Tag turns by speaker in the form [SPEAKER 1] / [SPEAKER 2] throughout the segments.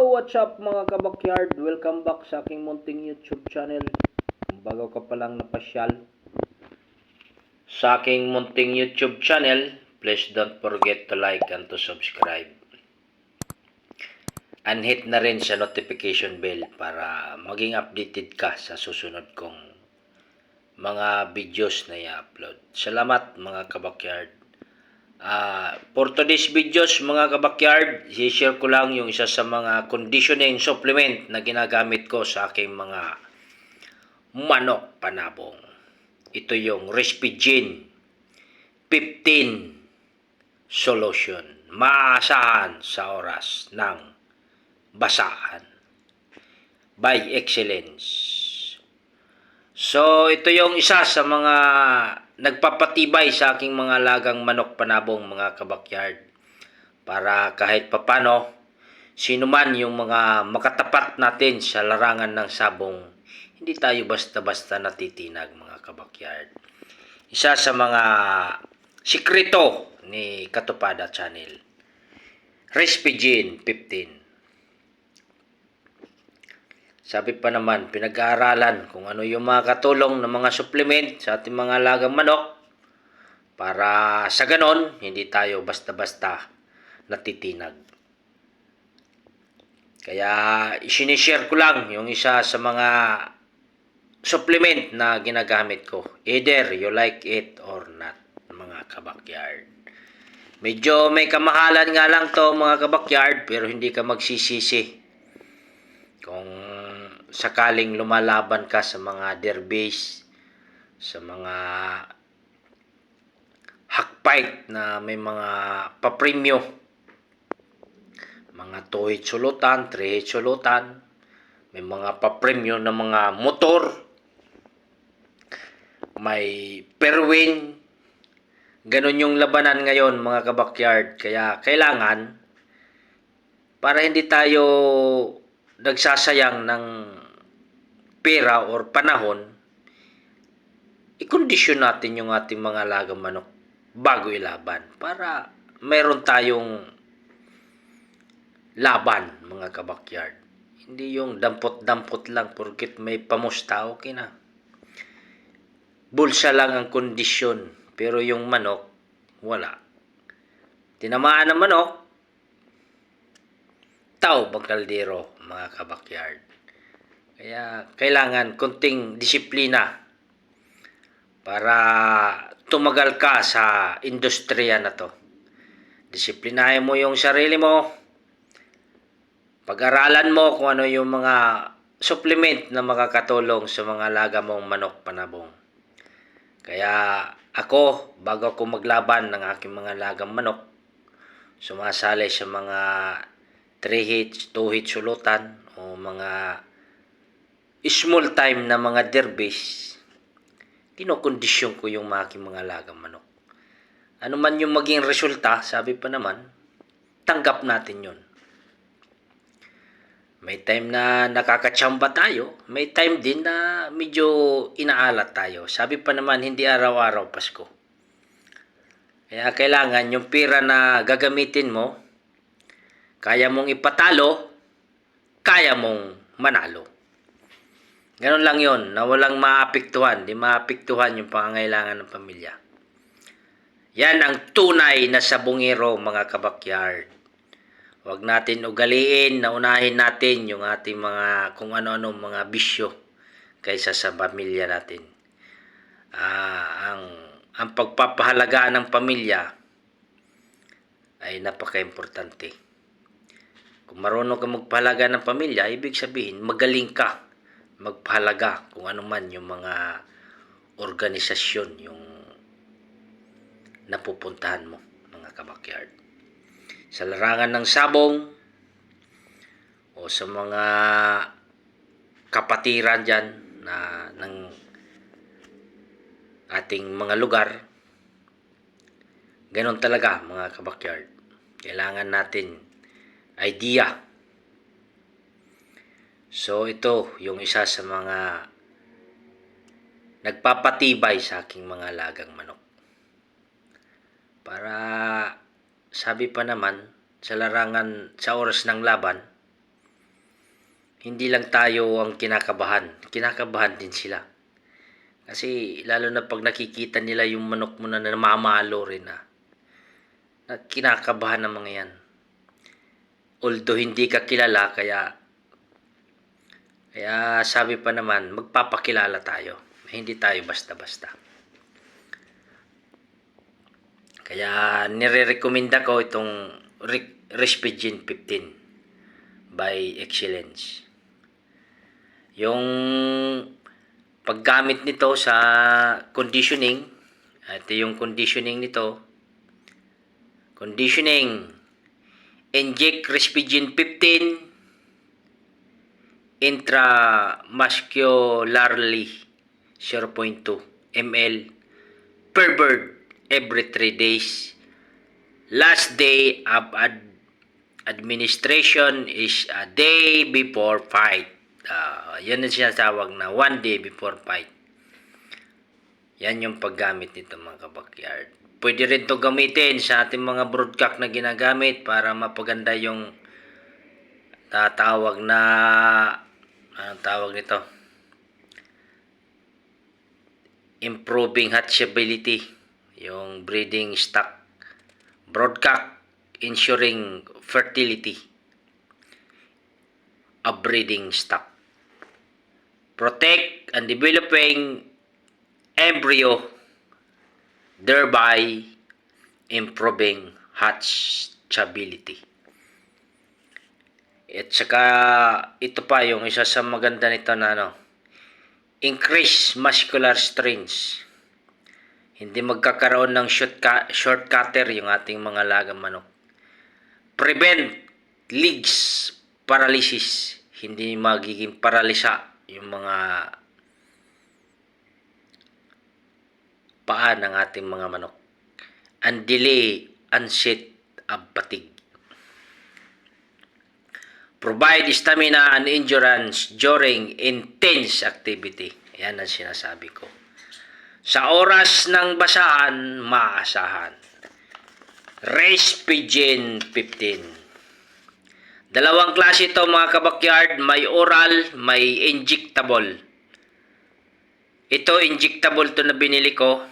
[SPEAKER 1] what's up mga kabakyard? Welcome back sa aking munting YouTube channel. Kung bago ka pa lang napasyal sa aking munting YouTube channel, please don't forget to like and to subscribe. And hit na rin sa notification bell para maging updated ka sa susunod kong mga videos na i-upload. Salamat mga kabakyard. Ah, for today's videos mga kabakyard, i-share ko lang yung isa sa mga conditioning supplement na ginagamit ko sa aking mga manok panabong. Ito yung Respigin 15 solution. Maasahan sa oras ng basaan. By Excellence. So, ito yung isa sa mga nagpapatibay sa aking mga lagang manok panabong mga kabakyard. Para kahit papano, sino man yung mga makatapat natin sa larangan ng sabong, hindi tayo basta-basta natitinag mga kabakyard. Isa sa mga sikreto ni Katupada Channel. Respigin 15. Sabi pa naman, pinag-aaralan kung ano yung mga katulong ng mga supplement sa ating mga lagang manok para sa ganon, hindi tayo basta-basta natitinag. Kaya isinishare ko lang yung isa sa mga supplement na ginagamit ko. Either you like it or not, mga kabakyard. Medyo may kamahalan nga lang to mga kabakyard pero hindi ka magsisisi sakaling lumalaban ka sa mga derbys, sa mga hakpight na may mga papremyo, mga 2 hit sulutan, 3 hit sulutan, may mga papremyo na mga motor, may perwin, ganun yung labanan ngayon mga kabakyard. Kaya kailangan, para hindi tayo nagsasayang ng pera or panahon, i-condition natin yung ating mga lagang manok bago ilaban para meron tayong laban mga kabakyard. Hindi yung dampot-dampot lang porkit may pamusta, okay na. Bulsa lang ang kondisyon, pero yung manok, wala. Tinamaan ng manok, tao bagkaldero mga kabakyard. Kaya kailangan konting disiplina para tumagal ka sa industriya na to. Disiplinahin mo yung sarili mo. Pag-aralan mo kung ano yung mga supplement na makakatulong sa mga laga mong manok panabong. Kaya ako, bago ako maglaban ng aking mga lagang manok, sumasali sa mga 3 hits, 2 hits sulutan o mga small time na mga derbies, kinokondisyon ko yung aking mga lagang manok. Ano man yung maging resulta, sabi pa naman, tanggap natin yun. May time na nakakatsamba tayo, may time din na medyo inaalat tayo. Sabi pa naman, hindi araw-araw Pasko. Kaya kailangan yung pira na gagamitin mo, kaya mong ipatalo, kaya mong manalo. Ganon lang yon na walang maapektuhan, di maapektuhan yung pangangailangan ng pamilya. Yan ang tunay na sabungero mga kabakyard. Huwag natin ugaliin na unahin natin yung ating mga kung ano-ano mga bisyo kaysa sa pamilya natin. Ah, ang ang pagpapahalaga ng pamilya ay napaka-importante. Kung marunong ka magpahalaga ng pamilya, ibig sabihin magaling ka magpahalaga kung ano man yung mga organisasyon yung napupuntahan mo, mga kabakyard. Sa larangan ng sabong o sa mga kapatiran dyan na ng ating mga lugar ganon talaga mga kabakyard. Kailangan natin idea so ito yung isa sa mga nagpapatibay sa aking mga lagang manok para sabi pa naman sa larangan sa oras ng laban hindi lang tayo ang kinakabahan. Kinakabahan din sila. Kasi lalo na pag nakikita nila yung manok mo na namamalo rin na, na kinakabahan ng mga yan. Although hindi ka kilala, kaya kaya sabi pa naman, magpapakilala tayo. Hindi tayo basta-basta. Kaya nire-recommenda ko itong Re- Respigin 15 by Excellence. Yung paggamit nito sa conditioning, ito yung conditioning nito. Conditioning, inject Respigin 15 intramuscularly 0.2 ml per bird every 3 days. Last day of ad- administration is a day before fight. Ah, yan ang sinasawag na one day before fight. Yan yung paggamit nito mga kabakyard. Pwede rin to gamitin sa ating mga broadcast na ginagamit para mapaganda yung tatawag na anong tawag nito? Improving hatchability, yung breeding stock, broadcock, ensuring fertility. Of breeding stock, protect and developing embryo, thereby improving hatchability. At saka, ito pa yung isa sa maganda nito na ano, increase muscular strength. Hindi magkakaroon ng short, short cutter yung ating mga lagang manok. Prevent legs paralysis. Hindi magiging paralisa yung mga paa ng ating mga manok. And delay onset of fatigue. Provide stamina and endurance during intense activity. Yan ang sinasabi ko. Sa oras ng basaan, maasahan. Race Pigeon 15. Dalawang klase ito mga kabakyard. May oral, may injectable. Ito, injectable to na binili ko.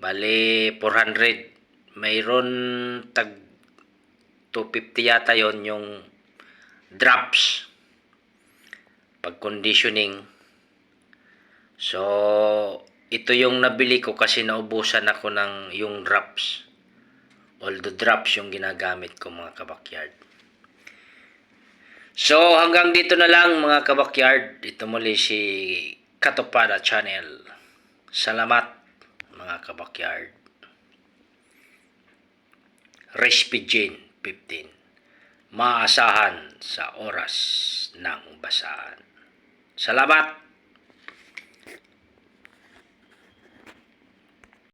[SPEAKER 1] Bali, 400. Mayroon tag 250 yata yon yung drops. Pag conditioning. So ito yung nabili ko kasi naubusan ako ng yung drops. Although drops yung ginagamit ko mga kabakyard. So hanggang dito na lang mga kabakyard. Ito muli si Katopada Channel. Salamat mga kabakyard. Respigin 15. Maasahan sa oras ng basaan. Salamat!